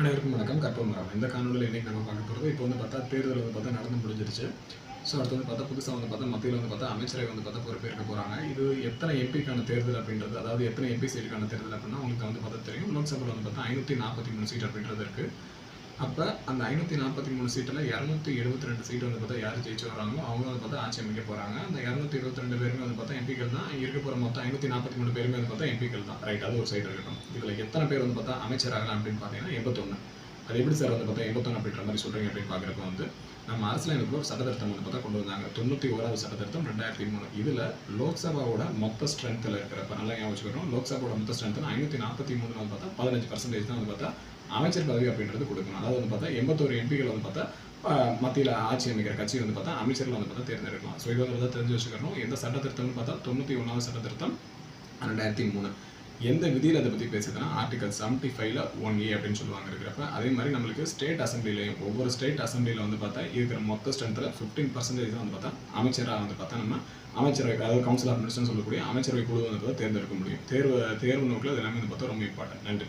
அனைவருக்கும் வணக்கம் கற்பம் மரம் இந்த காணொலியில் இன்றைக்கி நம்ம பார்க்க போகிறது இப்போ வந்து பார்த்தா தேர்தல் வந்து பார்த்தா நடந்து முடிஞ்சிருச்சு ஸோ அடுத்து வந்து பார்த்தா புதுசாக வந்து பார்த்தா மத்தியில் வந்து பார்த்தா அமைச்சரை வந்து பார்த்தா பொறுப்பேற்க போகிறாங்க இது எத்தனை எம்பிக்கான தேர்தல் அப்படின்றது அதாவது எத்தனை எம்பி சீட்டுக்கான தேர்தல் அப்படின்னா உங்களுக்கு வந்து பார்த்தா தெரியும் லோக்சபாவில் வந்து பார்த்தா ஐநூற்றி நாற்பத்தி மூணு சீட் அப்படின்றது இருக்குது அப்போ அந்த ஐநூற்றி நாற்பத்தி மூணு சீட்டில் இரநூத்தி எழுபத்தி ரெண்டு சீட்டு வந்து பார்த்தா யார் ஜெயிச்சு வராங்களோ அவங்க வந்து பார்த்தா ஆட்சி அமைக்க போகிறாங்க அந்த இரநூத்தி இருபத்தி ரெண்டு பேருமே வந்து எம்பிக்கள் தான். இருக்க போகிற மொத்தம் ஐநூற்றி நாற்பத்தி மூணு பேருமே வந்து பார்த்தா எம்பிக்கள் தான். ரைட் அது ஒரு சைடு இருக்கட்டும். இதில் எத்தனை பேர் வந்து பார்த்தா அமைச்சராகலாம் அப்படின்னு பார்த்தீங்கன்னா எண்பத்தொன்று அது எப்படி சார் வந்து பார்த்தா எண்பத்தொன்று அப்படின்ற மாதிரி சொல்கிறீங்க அப்படின்னு பார்க்குறப்ப வந்து நம்ம அரசியலமைப்புல ஒரு சட்டத்திருத்தம் வந்து பார்த்தா கொண்டு வந்தாங்க. தொண்ணூற்றி ஓராவது சட்டத்திருத்தம் ரெண்டாயிரத்தி மூணு. இதில் லோக்சபாவோட மொத்த ஸ்ட்ரென்த்தில் இருக்கிறப்ப நல்லா ஞாபகம் வச்சுக்கணும். லோக்சபாவோட மொத்த ஸ்ட்ரென்த்தில் ஐநூற்றி நாற்பத்தி மூணு வந்து பார்த்தா பதினஞ்சு பர்சன்டேஜ் தான் வந்து பார்த்தா அமைச்சர் பதவி அப்படின்றது கொடுக்கணும். அதாவது வந்து பார்த்தா எண்பத்தோரு எம்பிகள் வந்து பார்த்தா மத்தியில் ஆட்சி அமைக்கிற கட்சி வந்து பார்த்தா அமைச்சர்கள் வந்து பார்த்தா தேர்ந்தெடுக்கலாம். ஸோ இது வந்து தெரிஞ்சு வச்சுக்கணும். எந்த சட்டத்திருத்தம்னு பார்த்தா தொண்ணூற்றி ஒன்றாவது சட்டத்திருத்தம் ரெண்டாயிரத்தி மூணு. எந்த விதியில் அதை பற்றி பேசுதுன்னா ஆர்டிகல் செவன்ட்டி ஃபைவ்ல ஒன் ஏ அப்படின்னு சொல்லுவாங்க இருக்கிறப்ப அதே மாதிரி நம்மளுக்கு ஸ்டேட் அசம்பிளிலையும் ஒவ்வொரு ஸ்டேட் அசம்பிளியில் வந்து பார்த்தா இருக்கிற மொத்த ஸ்ட்ரென்த்தில் ஃபிஃப்டீன் பர்சன்டேஜ் வந்து பார்த்தா அமைச்சராக வந்து பார்த்தா நம்ம அமைச்சரவை அதாவது கவுன்சில் ஆஃப் மினிஸ்டர்னு சொல்லக்கூடிய அமைச்சரவை குழு வந்து பார்த்தா தேர்ந்தெடுக்க முடியும். தேர்வு தேர்வு நோக்கில் அது எல்லாமே வந்து பார்த்தா ரொம்ப இம்பார்ட்டன்ட் நன்றி.